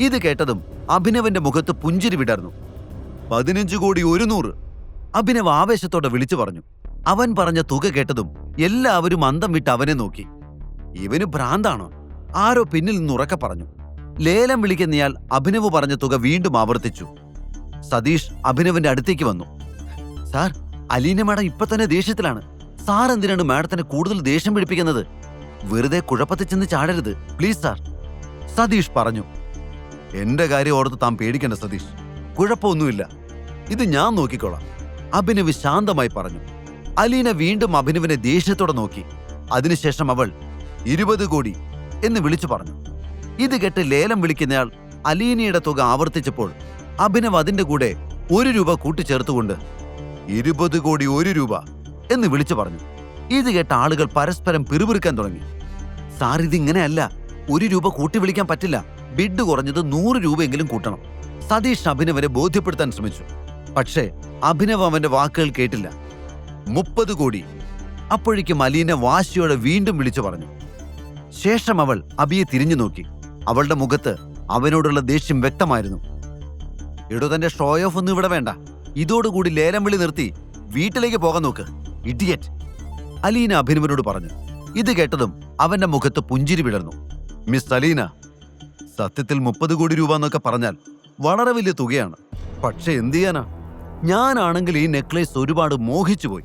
ഇത് കേട്ടതും അഭിനവന്റെ മുഖത്ത് പുഞ്ചിരി വിടർന്നു. പതിനഞ്ച് കോടി ഒരു നൂറ് അഭിനവ് ആവേശത്തോടെ വിളിച്ചു പറഞ്ഞു. അവൻ പറഞ്ഞ തുക കേട്ടതും എല്ലാവരും അന്തം വിട്ട് അവനെ നോക്കി. ഇവന് ഭ്രാന്താണോ. ആരോ പിന്നിൽ നിന്ന് ഉറക്കെ പറഞ്ഞു. ലേലം വിളിക്കുന്നയാൾ അഭിനവ് പറഞ്ഞ തുക വീണ്ടും ആവർത്തിച്ചു. സതീഷ് അഭിനവന്റെ അടുത്തേക്ക് വന്നു. സാർ അലീന മാഡം ഇപ്പൊ തന്നെ ദേഷ്യത്തിലാണ്. സാർ എന്തിനാണ് മാഡത്തിനെ കൂടുതൽ ദേഷ്യം പിടിപ്പിക്കുന്നത്? വെറുതെ കുഴപ്പത്തിൽ ചെന്ന് ചാടരുത്. Please sir. സതീഷ് പറഞ്ഞു. എന്റെ കാര്യം ഓർത്ത് താൻ പേടിക്കേണ്ട സതീഷ്. കുഴപ്പമൊന്നുമില്ല. ഇത് ഞാൻ നോക്കിക്കോളാം. അഭിനവ് ശാന്തമായി പറഞ്ഞു. അലീന വീണ്ടും അഭിനവിനെ ദേഷ്യത്തോടെ നോക്കി. അതിനുശേഷം അവൾ ഇരുപത് കോടി എന്ന് വിളിച്ചു പറഞ്ഞു. ഇത് കേട്ട് ലേലം വിളിക്കുന്നയാൾ അലീനയുടെ തുക ആവർത്തിച്ചപ്പോൾ അഭിനവ് അതിന്റെ കൂടെ ഒരു രൂപ കൂട്ടിച്ചേർത്തുകൊണ്ട് ഇരുപത് കോടി ഒരു രൂപ എന്ന് വിളിച്ചു പറഞ്ഞു. ഇത് കേട്ട ആളുകൾ പരസ്പരം പിറുപിറുക്കാൻ തുടങ്ങി. സാർ ഇതിങ്ങനെയല്ല. ഒരു രൂപ കൂട്ടി വിളിക്കാൻ പറ്റില്ല. ബിഡ് കുറഞ്ഞത് നൂറ് രൂപയെങ്കിലും കൂട്ടണം. സതീഷ് അഭിനവനെ ബോധ്യപ്പെടുത്താൻ ശ്രമിച്ചു. പക്ഷേ അഭിനവ് അവന്റെ വാക്കുകൾ കേട്ടില്ല. മുപ്പത് കോടി. അപ്പോഴേക്കും അലീന വാശിയോടെ വീണ്ടും വിളിച്ചു പറഞ്ഞു. ശേഷം അവൾ അബിയെ തിരിഞ്ഞു നോക്കി. അവളുടെ മുഖത്ത് അവനോടുള്ള ദേഷ്യം വ്യക്തമായിരുന്നു. എടോ തന്റെ ഷോ ഓഫ് ഒന്നും ഇവിടെ വേണ്ട. ഇതോടുകൂടി ലേലം വിളി നിർത്തി വീട്ടിലേക്ക് പോകാൻ നോക്ക്. ഇഡിയറ്റ് അലീന അഭിനവനോട് പറഞ്ഞു. ഇത് കേട്ടതും അവന്റെ മുഖത്ത് പുഞ്ചിരി വിടർന്നു. മിസ് അലീന സത്യത്തിൽ മുപ്പത് കോടി രൂപ എന്നൊക്കെ പറഞ്ഞാൽ വളരെ വലിയ തുകയാണ്. പക്ഷെ എന്തു ചെയ്യാനാ? ഞാനാണെങ്കിൽ ഈ നെക്ലേസ് ഒരുപാട് മോഹിച്ചു പോയി.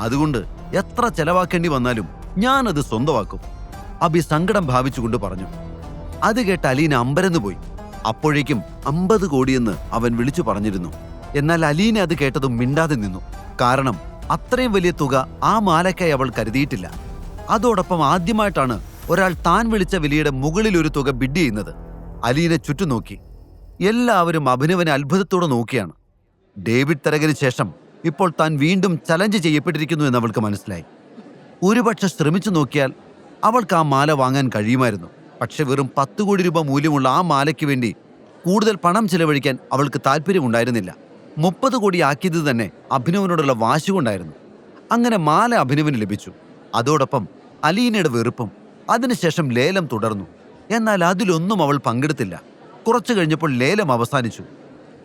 അതുകൊണ്ട് എത്ര ചെലവാക്കേണ്ടി വന്നാലും ഞാനത് സ്വന്തമാക്കും. അബി സങ്കടം ഭാവിച്ചുകൊണ്ട് പറഞ്ഞു. അത് കേട്ട് അലീന അമ്പരന്ന് പോയി. അപ്പോഴേക്കും അമ്പത് കോടിയെന്ന് അവൻ വിളിച്ചു പറഞ്ഞിരുന്നു. എന്നാൽ അലീന അത് കേട്ടതും മിണ്ടാതെ നിന്നു. കാരണം അത്രയും വലിയ തുക ആ മാലയ്ക്കായി അവൾ കരുതിയിട്ടില്ല. അതോടൊപ്പം ആദ്യമായിട്ടാണ് ഒരാൾ താൻ വിളിച്ച വിലയുടെ മുകളിൽ ഒരു തുക ബിഡ് ചെയ്യുന്നത്. അലീന ചുറ്റും നോക്കി. എല്ലാവരും അഭിനവനെ അത്ഭുതത്തോടെ നോക്കിയാണ്. ഡേവിഡ് തരകന് ശേഷം ഇപ്പോൾ താൻ വീണ്ടും ചലഞ്ച് ചെയ്യപ്പെട്ടിരിക്കുന്നു എന്ന് അവൾക്ക് മനസ്സിലായി. ഒരുപക്ഷെ ശ്രമിച്ചു നോക്കിയാൽ അവൾക്ക് ആ മാല വാങ്ങാൻ കഴിയുമായിരുന്നു. പക്ഷെ വെറും പത്ത് കോടി രൂപ മൂല്യമുള്ള ആ മാലയ്ക്ക് വേണ്ടി കൂടുതൽ പണം ചിലവഴിക്കാൻ അവൾക്ക് താല്പര്യമുണ്ടായിരുന്നില്ല മുപ്പത് കോടി ആക്കിയത് തന്നെ അഭിനവനോടുള്ള വാശി കൊണ്ടായിരുന്നു അങ്ങനെ മാല അഭിനവന് ലഭിച്ചു. അതോടൊപ്പം അലീനയുടെ വെറുപ്പും അതിനുശേഷം ലേലം തുടർന്നു. എന്നാൽ അതിലൊന്നും അവൾ പങ്കെടുത്തില്ല. കുറച്ചു കഴിഞ്ഞപ്പോൾ ലേലം അവസാനിച്ചു.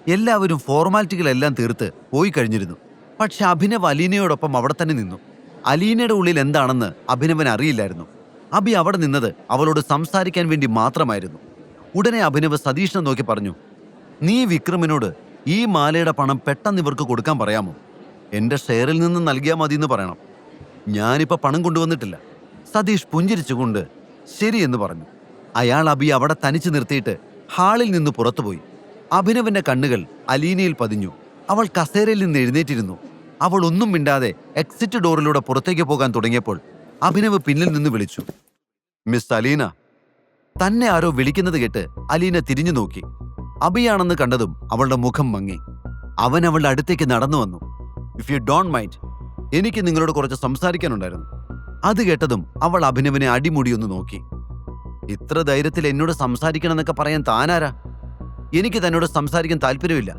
എല്ലാവരും ഫോർമാലിറ്റികളെല്ലാം തീർത്ത് പോയി കഴിഞ്ഞിരുന്നു. പക്ഷെ അഭിനവ് അലീനയോടൊപ്പം അവിടെ തന്നെ നിന്നു. അലീനയുടെ ഉള്ളിൽ എന്താണെന്ന് അഭിനവൻ അറിയില്ലായിരുന്നു. അഭി അവിടെ നിന്നത് അവളോട് സംസാരിക്കാൻ വേണ്ടി മാത്രമായിരുന്നു. ഉടനെ അഭിനവ് സതീഷിനെ നോക്കി പറഞ്ഞു നീ വിക്രമിനോട് ഈ മാലയുടെ പണം പെട്ടെന്ന് ഇവർക്ക് കൊടുക്കാൻ പറയാമോ? എന്റെ ഷെയറിൽ നിന്ന് നൽകിയാൽ മതി എന്ന് പറയണം. ഞാനിപ്പോൾ പണം കൊണ്ടുവന്നിട്ടില്ല. സതീഷ് പുഞ്ചിരിച്ചുകൊണ്ട് ശരിയെന്ന് പറഞ്ഞു. അയാൾ അബി അവിടെ തനിച്ചു നിർത്തിയിട്ട് ഹാളിൽ നിന്ന് പുറത്തുപോയി. അഭിനവന്റെ കണ്ണുകൾ അലീനയിൽ പതിഞ്ഞു. അവൾ കസേരയിൽ നിന്ന് എഴുന്നേറ്റിരുന്നു. അവൾ ഒന്നും മിണ്ടാതെ എക്സിറ്റ് ഡോറിലൂടെ പുറത്തേക്ക് പോകാൻ തുടങ്ങിയപ്പോൾ അഭിനവ് പിന്നിൽ നിന്ന് വിളിച്ചു. മിസ് അലീന. തന്നെ ആരോ വിളിക്കുന്നത് കേട്ട് അലീന തിരിഞ്ഞു നോക്കി. അബിയാണെന്ന് കണ്ടതും അവളുടെ മുഖം മങ്ങി. അവൻ അവളുടെ അടുത്തേക്ക് നടന്നു വന്നു. ഇഫ് യു ഡോണ്ട് മൈൻഡ് എനിക്ക് നിങ്ങളോട് കുറച്ച് സംസാരിക്കാനുണ്ടായിരുന്നു. അത് കേട്ടതും അവൾ അഭിനവിനെ അടിമുടിയൊന്ന് നോക്കി. ഇത്ര ധൈര്യത്തിൽ എന്നോട് സംസാരിക്കണമെന്നൊക്കെ പറയാൻ താനാരാ? എനിക്ക് തന്നോട് സംസാരിക്കാൻ താല്പര്യമില്ല.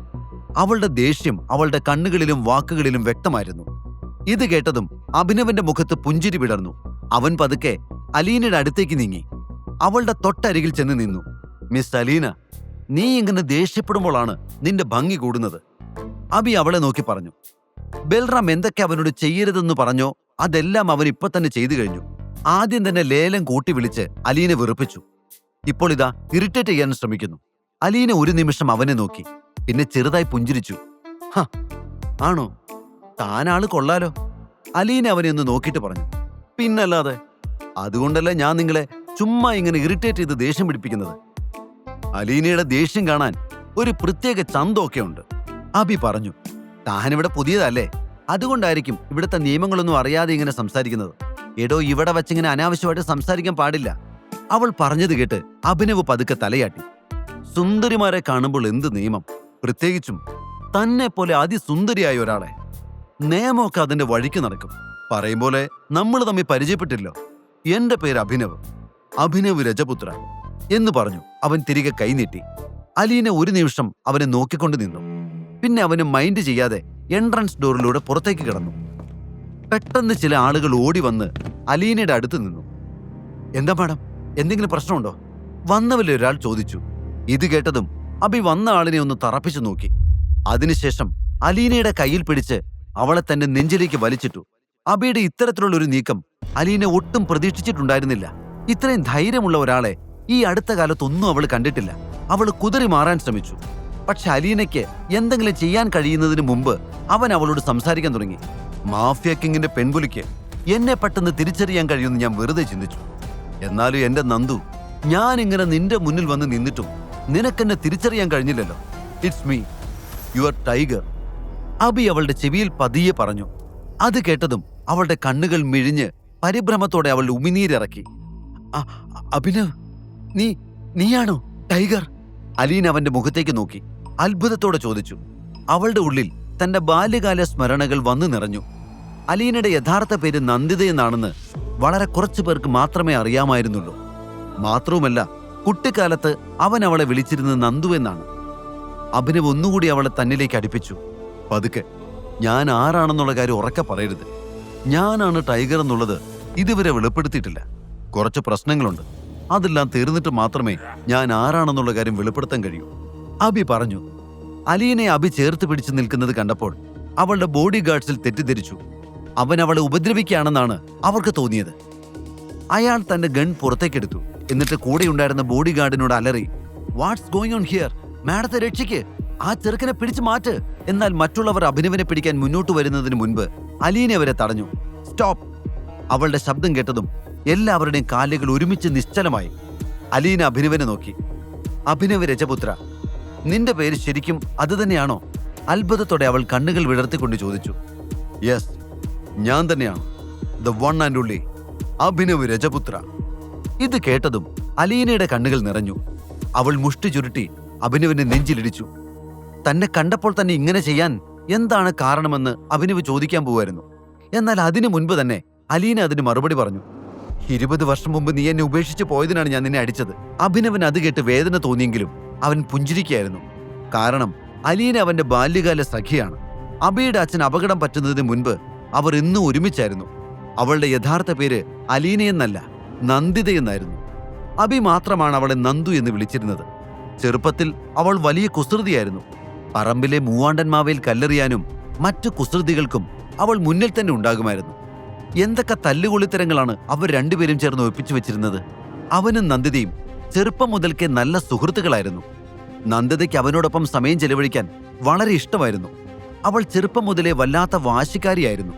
അവളുടെ ദേഷ്യം അവളുടെ കണ്ണുകളിലും വാക്കുകളിലും വ്യക്തമായിരുന്നു. ഇത് കേട്ടതും അഭിനവന്റെ മുഖത്ത് പുഞ്ചിരി വിടർന്നു. അവൻ പതുക്കെ അലീനയുടെ അടുത്തേക്ക് നീങ്ങി. അവളുടെ തൊട്ടരികിൽ ചെന്ന് നിന്നു. മിസ് അലീന നീ ഇങ്ങനെ ദേഷ്യപ്പെടുമ്പോഴാണ് നിന്റെ ഭംഗി കൂടുന്നത്. അബി അവളെ നോക്കി പറഞ്ഞു. ബൽറാം എന്തൊക്കെ അവനോട് ചെയ്യരുതെന്ന് പറഞ്ഞോ? അതെല്ലാം അവൻ ഇപ്പൊ തന്നെ ചെയ്തു കഴിഞ്ഞു. ആദ്യം തന്നെ ലേലം കൂട്ടി വിളിച്ച് അലീനെ വെറുപ്പിച്ചു. ഇപ്പോൾ ഇതാ ഇറിറ്റേറ്റ് ചെയ്യാൻ ശ്രമിക്കുന്നു. അലീന ഒരു നിമിഷം അവനെ നോക്കി. പിന്നെ ചെറുതായി പുഞ്ചിരിച്ചു. ഹ ആണോ? താനാൾ കൊള്ളാലോ. അലീന അവനെ ഒന്ന് നോക്കിയിട്ട് പറഞ്ഞു. പിന്നല്ലാതെ അതുകൊണ്ടല്ല ഞാൻ നിങ്ങളെ ചുമ്മാ ഇങ്ങനെ ഇറിറ്റേറ്റ് ചെയ്ത് ദേഷ്യം പിടിപ്പിക്കുന്നത്? അലീനയുടെ ദേഷ്യം കാണാൻ ഒരു പ്രത്യേക ചന്തമൊക്കെ ഉണ്ട് അബി പറഞ്ഞു താനിവിടെ പുതിയതല്ലേ? അതുകൊണ്ടായിരിക്കും ഇവിടുത്തെ നിയമങ്ങളൊന്നും അറിയാതെ ഇങ്ങനെ സംസാരിക്കുന്നത്. എടോ ഇവിടെ വച്ചിങ്ങനെ അനാവശ്യമായിട്ട് സംസാരിക്കാൻ പാടില്ല. അവൾ പറഞ്ഞത് കേട്ട് അഭിനവ് പതുക്കെ തലയാട്ടി. സുന്ദരിമാരെ കാണുമ്പോൾ എന്ത് നിയമം? പ്രത്യേകിച്ചും തന്നെ പോലെ അതിസുന്ദരിയായ ഒരാളെ. നിയമമൊക്കെ അതിന്റെ വഴിക്ക് നടക്കും. പറയും പോലെ നമ്മൾ തമ്മിൽ പരിചയപ്പെട്ടില്ലോ. എന്റെ പേര് അഭിനവ്. അഭിനവ് രജപുത്ര എന്ന് പറഞ്ഞു അവൻ തിരികെ കൈനീട്ടി അലീനെ ഒരു നിമിഷം അവനെ നോക്കിക്കൊണ്ട് നിന്നു. പിന്നെ അവന് മൈൻഡ് ചെയ്യാതെ എൻട്രൻസ് ഡോറിലൂടെ പുറത്തേക്ക് കിടന്നു. പെട്ടെന്ന് ചില ആളുകൾ ഓടി വന്ന് അലീനയുടെ അടുത്ത് നിന്നു. എന്താ മാഡം? എന്തെങ്കിലും പ്രശ്നമുണ്ടോ? വന്നവരിൽ ഒരാൾ ചോദിച്ചു. ഇത് കേട്ടതും അബി വന്ന ആളിനെ ഒന്ന് തറപ്പിച്ചു നോക്കി. അതിനുശേഷം അലീനയുടെ കയ്യിൽ പിടിച്ച് അവളെ തന്റെ നെഞ്ചിലേക്ക് വലിച്ചിട്ടു. അബിയുടെ ഇത്തരത്തിലുള്ള ഒരു നീക്കം അലീന ഒട്ടും പ്രതീക്ഷിച്ചിട്ടുണ്ടായിരുന്നില്ല. ഇത്രയും ധൈര്യമുള്ള ഒരാളെ ഈ അടുത്ത കാലത്തൊന്നും അവൾ കണ്ടിട്ടില്ല. അവൾ കുതിറി മാറാൻ ശ്രമിച്ചു. പക്ഷെ അലീനയ്ക്ക് എന്തെങ്കിലും ചെയ്യാൻ കഴിയുന്നതിന് മുമ്പ് അവൻ അവളോട് സംസാരിക്കാൻ തുടങ്ങി. മാഫിയ കിങ്ങിന്റെ പെൺപുലിക്ക് എന്നെ പെട്ടെന്ന് തിരിച്ചറിയാൻ കഴിയുമെന്ന് ഞാൻ വെറുതെ ചിന്തിച്ചു. എന്നാലും എന്റെ നന്ദു ഞാൻ ഇങ്ങനെ നിന്റെ മുന്നിൽ വന്ന് നിന്നിട്ടും നിനക്കെന്നെ തിരിച്ചറിയാൻ കഴിഞ്ഞില്ലല്ലോ. It's me your tiger Abhi അവളുടെ ചെവിയിൽ പതിയെ പറഞ്ഞു. അത് കേട്ടതും അവളുടെ കണ്ണുകൾ മിഴിഞ്ഞ് പരിഭ്രമത്തോടെ അവൾ ഉമിനീരിറക്കി. "അ- അഭിനവ് നീ നീയാണോ ടൈഗർ അലീൻ അവന്റെ മുഖത്തേക്ക് നോക്കി. അത്ഭുതത്തോടെ ചോദിച്ചു. അവളുടെ ഉള്ളിൽ തന്റെ ബാല്യകാല സ്മരണകൾ വന്നു നിറഞ്ഞു. അലീനയുടെ യഥാർത്ഥ പേര് നന്ദിത എന്നാണെന്ന് വളരെ കുറച്ചു പേർക്ക് മാത്രമേ അറിയാമായിരുന്നുള്ളൂ. മാത്രവുമല്ല കുട്ടിക്കാലത്ത് അവൻ അവളെ വിളിച്ചിരുന്നത് നന്ദു എന്നാണ്. അഭിനവ് ഒന്നുകൂടി അവളെ തന്നിലേക്ക് അടുപ്പിച്ചു. പതുക്കെ ഞാൻ ആരാണെന്നുള്ള കാര്യം ഉറക്കെ പറയരുത്. ഞാനാണ് ടൈഗർ എന്നുള്ളത് ഇതുവരെ വെളിപ്പെടുത്തിയിട്ടില്ല. കുറച്ച് പ്രശ്നങ്ങളുണ്ട്. അതെല്ലാം തീർന്നിട്ട് മാത്രമേ ഞാൻ ആരാണെന്നുള്ള കാര്യം വെളിപ്പെടുത്താൻ കഴിയൂ. അബി പറഞ്ഞു അലീനെ അബി ചേർത്ത് പിടിച്ചു നിൽക്കുന്നത് കണ്ടപ്പോൾ അവളുടെ ബോഡി ഗാർഡ്സിൽ തെറ്റിദ്ധരിച്ചു. അവൻ അവളെ ഉപദ്രവിക്കുകയാണെന്നാണ് അവർക്ക് തോന്നിയത്. അയാൾ തന്റെ ഗൺ പുറത്തേക്കെടുത്തു. എന്നിട്ട് കൂടെയുണ്ടായിരുന്ന ബോഡി ഗാർഡിനോട് അലറി വാട്ട്സ് ഗോയിങ് ഓൺ ഹിയർ മാഡത്തെ രക്ഷിക്ക്. ആ ചെറുക്കനെ പിടിച്ചു മാറ്റ്. എന്നാൽ മറ്റുള്ളവർ അഭിനവനെ പിടിക്കാൻ മുന്നോട്ട് വരുന്നതിന് മുൻപ് അലീനെ അവരെ തടഞ്ഞു. സ്റ്റോപ്പ് അവളുടെ ശബ്ദം കേട്ടതും എല്ലാവരുടെയും കാലുകൾ ഒരുമിച്ച് നിശ്ചലമായി. അലീന അഭിനവനെ നോക്കി. അഭിനവ് രജപുത്ര നിന്റെ പേര് ശരിക്കും അത് തന്നെയാണോ? അത്ഭുതത്തോടെ അവൾ കണ്ണുകൾ വിടർത്തിക്കൊണ്ട് ചോദിച്ചു. യെസ് ഞാൻ തന്നെയാണ്. ദ വൺ ആൻഡ് ഉള്ളി അഭിനവ് രജപുത്ര. ഇത് കേട്ടതും അലീനയുടെ കണ്ണുകൾ നിറഞ്ഞു. അവൾ മുഷ്ടി ചുരുട്ടി അഭിനവിനെ നെഞ്ചിലിടിച്ചു. തന്നെ കണ്ടപ്പോൾ തന്നെ ഇങ്ങനെ ചെയ്യാൻ എന്താണ് കാരണമെന്ന് അഭിനവ് ചോദിക്കാൻ പോവായിരുന്നു. എന്നാൽ അതിനു മുൻപ് തന്നെ അലീന അതിന് മറുപടി പറഞ്ഞു. ഇരുപത് വർഷം മുമ്പ് നീ എന്നെ ഉപേക്ഷിച്ച് പോയതിനാണ് ഞാൻ നിന്നെ അടിച്ചത്. അഭിനവൻ അത് കേട്ട് വേദന തോന്നിയെങ്കിലും അവൻ പുഞ്ചിരിക്കുകയായിരുന്നു കാരണം അലീൻ അവന്റെ ബാല്യകാല സഖിയാണ്. അബിയുടെ അച്ഛൻ അപകടം പറ്റുന്നതിന് മുൻപ് അവർ ഇന്നും ഒരുമിച്ചായിരുന്നു. അവളുടെ യഥാർത്ഥ പേര് അലീനയെന്നല്ല നന്ദിതയെന്നായിരുന്നു അബി മാത്രമാണ് അവളെ നന്ദു എന്ന് വിളിച്ചിരുന്നത്. ചെറുപ്പത്തിൽ അവൾ വലിയ കുസൃതിയായിരുന്നു. പറമ്പിലെ മൂവാണ്ടന്മാവയിൽ കല്ലെറിയാനും മറ്റു കുസൃതികൾക്കും അവൾ മുന്നിൽ തന്നെ ഉണ്ടാകുമായിരുന്നു. എന്തൊക്കെ തല്ലുകൊള്ളിത്തരങ്ങളാണ് അവർ രണ്ടുപേരും ചേർന്ന് ഒപ്പിച്ചു വെച്ചിരുന്നത്? അവനും നന്ദിതയും ചെറുപ്പം മുതൽക്കേ നല്ല സുഹൃത്തുക്കളായിരുന്നു. നന്ദിതയ്ക്ക് അവനോടൊപ്പം സമയം ചെലവഴിക്കാൻ വളരെ ഇഷ്ടമായിരുന്നു. അവൾ ചെറുപ്പം മുതലേ വല്ലാത്ത വാശിക്കാരിയായിരുന്നു.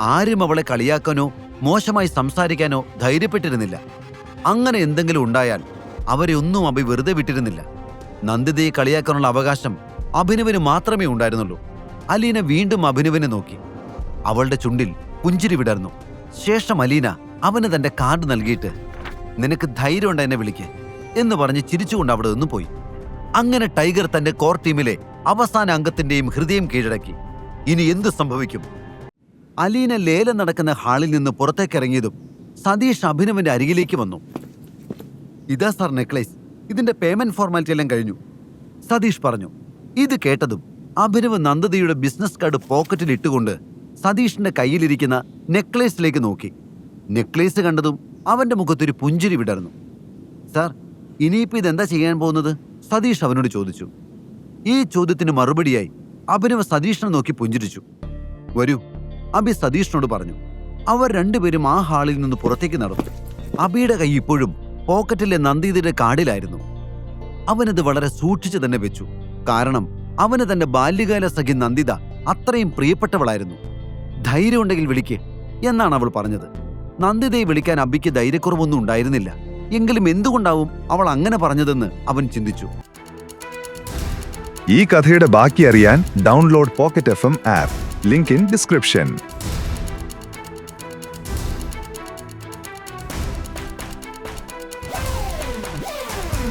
ആരും അവളെ കളിയാക്കാനോ മോശമായി സംസാരിക്കാനോ ധൈര്യപ്പെട്ടിരുന്നില്ല. അങ്ങനെ എന്തെങ്കിലും ഉണ്ടായാൽ അവരെ ഒന്നും അഭി വെറുതെ വിട്ടിരുന്നില്ല. നന്ദിതയെ കളിയാക്കാനുള്ള അവകാശം അഭിനവിന് മാത്രമേ ഉണ്ടായിരുന്നുള്ളൂ. അലീന വീണ്ടും അഭിനവിനെ നോക്കി. അവളുടെ ചുണ്ടിൽ പുഞ്ചിരി വിടർന്നു. ശേഷം അലീന അവന് തന്റെ കാർഡ് നൽകിയിട്ട് നിനക്ക് ധൈര്യമുണ്ട് എന്നെ വിളിക്ക് എന്ന് പറഞ്ഞ് ചിരിച്ചുകൊണ്ട് അവിടെ നിന്ന് പോയി. അങ്ങനെ ടൈഗർ തന്റെ കോർ ടീമിലെ അവസാന അംഗത്തിന്റെയും ഹൃദയം കീഴടക്കി. ഇനി എന്ത് സംഭവിക്കും? അലീന ലേലം നടക്കുന്ന ഹാളിൽ നിന്ന് പുറത്തേക്കിറങ്ങിയതും സതീഷ് അഭിനവന്റെ അരികിലേക്ക് വന്നു. ഇതാ സാർ നെക്ലേസ്. ഇതിന്റെ പേയ്മെന്റ് ഫോർമാലിറ്റി എല്ലാം കഴിഞ്ഞു. സതീഷ് പറഞ്ഞു. ഇത് കേട്ടതും അഭിനവ് നന്ദതയുടെ ബിസിനസ് കാർഡ് പോക്കറ്റിൽ ഇട്ടുകൊണ്ട് സതീഷിന്റെ കയ്യിലിരിക്കുന്ന നെക്ലേസിലേക്ക് നോക്കി. നെക്ലേസ് കണ്ടതും അവന്റെ മുഖത്തൊരു പുഞ്ചിരി വിടർന്നു. സാർ ഇനിയിപ്പോ ഇതെന്താ ചെയ്യാൻ പോകുന്നത്? സതീഷ് അവനോട് ചോദിച്ചു. ഈ ചോദ്യത്തിന് മറുപടിയായി അഭിനവ് സതീഷിനെ നോക്കി പുഞ്ചിരിച്ചു. വരൂ അബി സതീഷിനോട് പറഞ്ഞു. അവർ രണ്ടുപേരും ആ ഹാളിൽ നിന്ന് പുറത്തേക്ക് നടന്നു. അബിയുടെ കൈ ഇപ്പോഴും പോക്കറ്റിലെ നന്ദിയുടെ കാർഡിലായിരുന്നു അവനത് വളരെ സൂക്ഷിച്ചു തന്നെ വെച്ചു. കാരണം അവന് തന്റെ ബാല്യകാല സഖി നന്ദിത അത്രയും പ്രിയപ്പെട്ടവളായിരുന്നു. ധൈര്യമുണ്ടെങ്കിൽ വിളിക്ക് എന്നാണ് അവൾ പറഞ്ഞത്. നന്ദിതയെ വിളിക്കാൻ അബിക്ക് ധൈര്യക്കുറവൊന്നും ഉണ്ടായിരുന്നില്ല. എങ്കിലും എന്തുകൊണ്ടാവും അവൾ അങ്ങനെ പറഞ്ഞതെന്ന് അവൻ ചിന്തിച്ചു. ഈ കഥയുടെ ബാക്കി അറിയാൻ download Pocket F M app. Link in description.